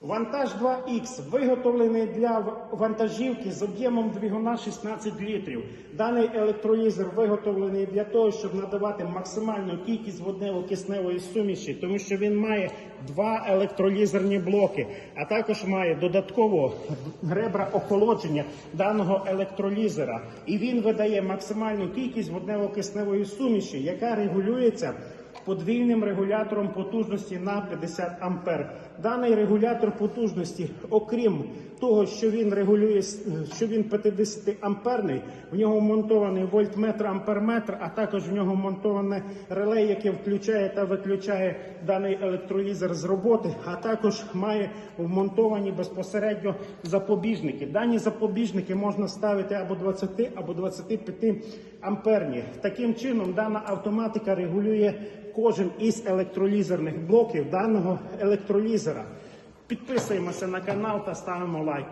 Вантаж 2Х виготовлений для вантажівки з об'ємом двигуна 16 літрів. Даний електролізер виготовлений для того, щоб надавати максимальну кількість воднево-кисневої суміші, тому що він має два електролізерні блоки, а також має додатково ребра охолодження даного електролізера. І він видає максимальну кількість воднево-кисневої суміші, яка регулюється подвійним регулятором потужності на 50 ампер. Даний регулятор потужності, окрім того, що він регулює, що він 50 амперний, в нього вмонтований вольтметр, амперметр, а також в нього монтоване реле, яке включає та виключає даний електролізер з роботи, а також має вмонтовані безпосередньо запобіжники. Дані запобіжники можна ставити або 20, або 25 амперні. Таким чином, дана автоматика регулює кожен із електролізерних блоків даного електролізера. Підписуємося на канал та ставимо лайк.